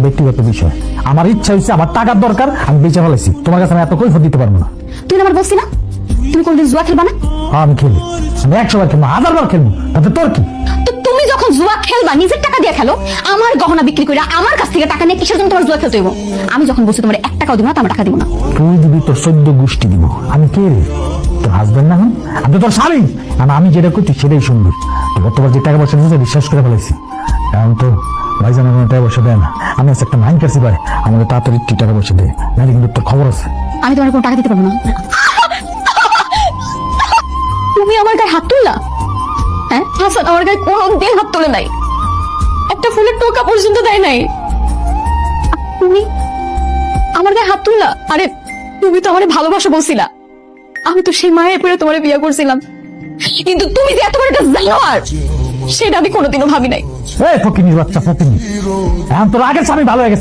তো ব্যক্তিগত বিষয়। আমার ইচ্ছা হয়েছে আমার টাকার দরকার আমি বেঁচে ফেলাইছি। তোমার কাছে আমি এত কৈফত দিতে পারব না। তুই আমার বলছি না? তুমি কোনদিন জুয়া খেলবা না? হ্যাঁ আমি খেলি। আমি একশো বার খেলব হাজার বার খেলব। তাতে তোর কি? তো তুমি যখন জুয়া খেলবা নিজের টাকা দিয়ে খেলো আমার গহনা বিক্রি করে আমার কাছ থেকে টাকা নিয়ে কিসের জন্য তোমার জুয়া খেলতে হইব? আমি যখন বলছি তোমার এক টাকাও দিব না টাকা দিব না। তুই দিবি তোর চোদ্দ গোষ্ঠী দিব। আমি কে রে? তোর হাজবেন্ড না হন আমি তোর স্বামী। আর আমি যেটা করছি সেটাই সুন্দর তো গতবার যে টাকা পয়সা দিয়েছে বিশ্বাস করে ফেলেছি এখন তো ভাইজান পয়সা দেয় না। আমি আজকে একটা মাইন কাছি ভাই। আমাদের তাড়াতাড়ি টাকা পয়সা দেয় নাহলে কিন্তু তোর খবর আছে। আমি তোমার কোনো টাকা দিতে পারব না। তুমি আমার গায়ে হাত তুললা? হ্যাঁ? হাসান আমার গায়ে হাত তোলে নাই। একটা ফুলের টোকা পর্যন্ত দেয় নাই। তুমি আমার গায়ে হাত তুললা? আরে, তুমি তো আমার ভালোবাসা বলছিলা। আমি তো সেই মায়ের পরে তোমার বিয়ে করছিলাম। কিন্তু তুমি যে এত বড় একটা জানোয়ার! সেটা আমি কোনোদিনও ভাবি নাই। এই ফকিনির বাচ্চা, ফকিনি। এখন তোর আগের স্বামী ভালো হয়ে গেছে।